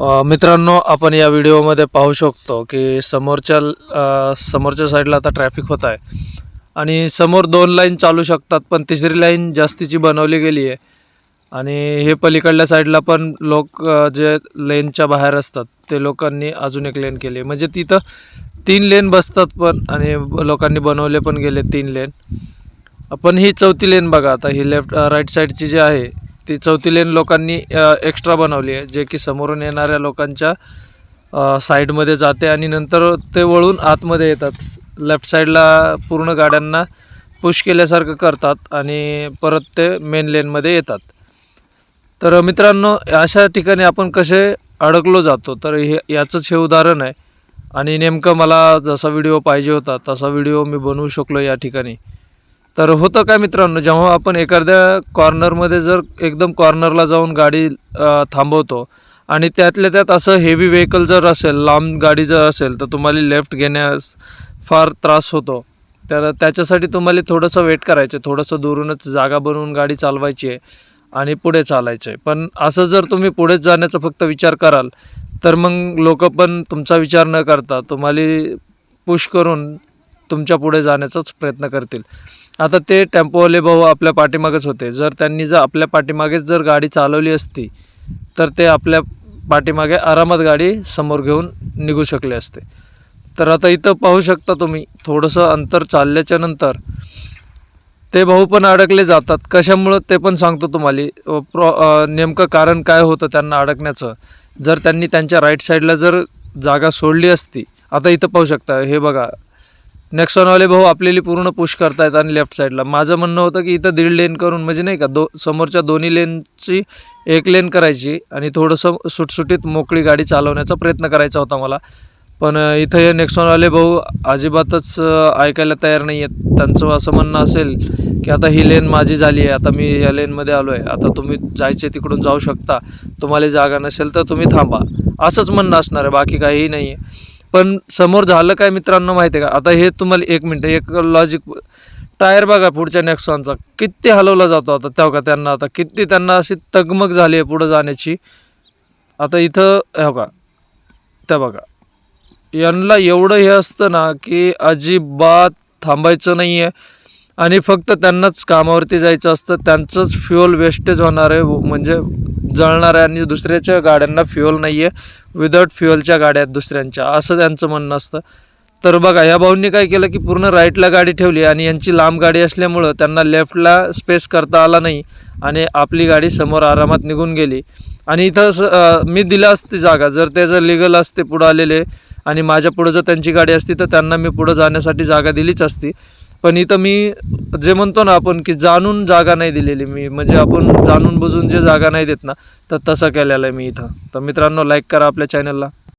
मित्रांनो आपण या व्हिडिओमध्ये पाहू शकतो की समोरच्या समोरच्या साईडला आता ट्रॅफिक होत आहे. आणि समोर दोन लाईन चालू शकतात पण तिसरी लाईन जास्तीची बनवली गेली आहे. आणि हे पलीकडल्या साईडला पण लोक जे लेनच्या बाहेर असतात ते लोकांनी अजून एक लेन केली. म्हणजे तिथं तीन लेन बसतात पण आणि लोकांनी बनवले पण गेले तीन लेन आपण ही चौथी लेन बघा आता ही लेफ्ट राईट साईडची जी आहे ती चौथी लेन लोकांनी एक्स्ट्रा बनवली आहे जे की समोरून येणाऱ्या लोकांच्या साईडमध्ये जाते आणि नंतर ते वळून आतमध्ये येतात. लेफ्ट साईडला पूर्ण गाड्यांना पुश केल्यासारखं करतात आणि परत ते मेन लेनमध्ये येतात. तर मित्रांनो अशा ठिकाणी आपण कसे अडकलो जातो तर हे याचंच हे उदाहरण आहे. आणि नेमकं मला जसा व्हिडिओ पाहिजे होता तसा व्हिडिओ मी बनवू शकलो या ठिकाणी. तर होतं काय मित्रांनो जेव्हा आपण एखाद्या कॉर्नरमध्ये जर एकदम कॉर्नरला जाऊन गाडी थांबवतो आणि त्यातल्या त्यात असं हेवी व्हेकल जर असेल लांब गाडी जर असेल तर तुम्हाला लेफ्ट घेण्यास फार त्रास होतो. तर त्याच्यासाठी तुम्हाला थोडंसं वेट करायचं थोडंसं दुरूनच जागा बनवून गाडी चालवायची आहे आणि पुढे चालायचं आहे पण असं जर तुम्ही पुढेच जाण्याचा फक्त विचार कराल तर मग लोक पण तुमचा विचार न करता तुम्हाला पुश करून तुमच्यापुढे जाण्याचाच प्रयत्न करतील. आता ते टेम्पोवाले भाऊ आपल्या पाठीमागेच होते. जर त्यांनी जर आपल्या पाठीमागेच जर गाडी चालवली असती तर ते आपल्या पाठीमागे आरामात गाडी समोर घेऊन निघू शकले असते. तर आता इथं पाहू शकता तुम्ही थोडंसं अंतर चालल्याच्या नंतर ते भाऊ पण अडकले जातात. कशामुळं ते पण सांगतो तुम्हाला. प्रॉ नेमकं कारण काय होतं त्यांना अडकण्याचं? जर त्यांनी त्यांच्या राईट साईडला जर जागा सोडली असती आता इथं पाहू शकता. हे बघा नेक्सॉनवाले भाऊ आपल्याला पूर्ण पुश करतायत आणि लेफ्ट साईडला माझं म्हणणं होतं की इथं दीड लेन करून म्हणजे नाही का दो समोरच्या दोन्ही लेनची एक लेन करायची आणि थोडंसं सुटसुटीत मोकळी गाडी चालवण्याचा प्रयत्न करायचा होता मला. पण इथं हे नेक्सॉनवाले भाऊ अजिबातच ऐकायला तयार नाही आहेत त्यांचं असं म्हणणं असेल की आता ही लेन माझी झाली आहे आता मी या लेनमध्ये आलो आहे. आता तुम्ही जायचे तिकडून जाऊ शकता. तुम्हाला जागा नसेल तर तुम्ही थांबा. असंच म्हणणं असणार आहे बाकी काहीही नाही आहे पण समोर झालं काय मित्रांनो माहिती आहे का? आता हे तुम्हाला एक मिनटं एक लॉजिक टायर बघा पुढच्या नेक्सॉनचा किती हलवला जातो आता तेव्हा का त्यांना आता? किती त्यांना अशी तगमग झाली आहे पुढं जाण्याची. आता इथं हो का त्या बघा. यांना एवढं हे असतं ना की अजिबात थांबायचं नाही आहे आणि फक्त त्यांनाच कामावरती जायचं असतं. त्यांचंच फ्युअल वेस्टेज होणार आहे. म्हणजे जळणार आहे आणि दुसऱ्याच्या गाड्यांना फ्युअल नाही आहे विदाऊट फ्युअलच्या गाड्या आहेत दुसऱ्यांच्या. असं त्यांचं म्हणणं असतं. तर बघा या भाऊंनी काय केलं की पूर्ण राईटला गाडी ठेवली आणि यांची लांब गाडी असल्यामुळं त्यांना लेफ्टला स्पेस करता आला नाही आणि आपली गाडी समोर आरामात निघून गेली. आणि इथं स- मी दिला असती जागा. जर ते जर लिगल असते पुढं आलेले आणि माझ्या पुढं जर त्यांची गाडी असती तर त्यांना मी पुढं जाण्यासाठी जागा दिलीच असती. पण इथं मी जे म्हणतो ना आपण की जाणून जागा नाही दिलेली मी म्हणजे आपण जाणून बुजून जे जागा नाही देत ना तर तसं केलेलं आहे मी इथं. तर मित्रांनो लाईक करा आपल्या चॅनलला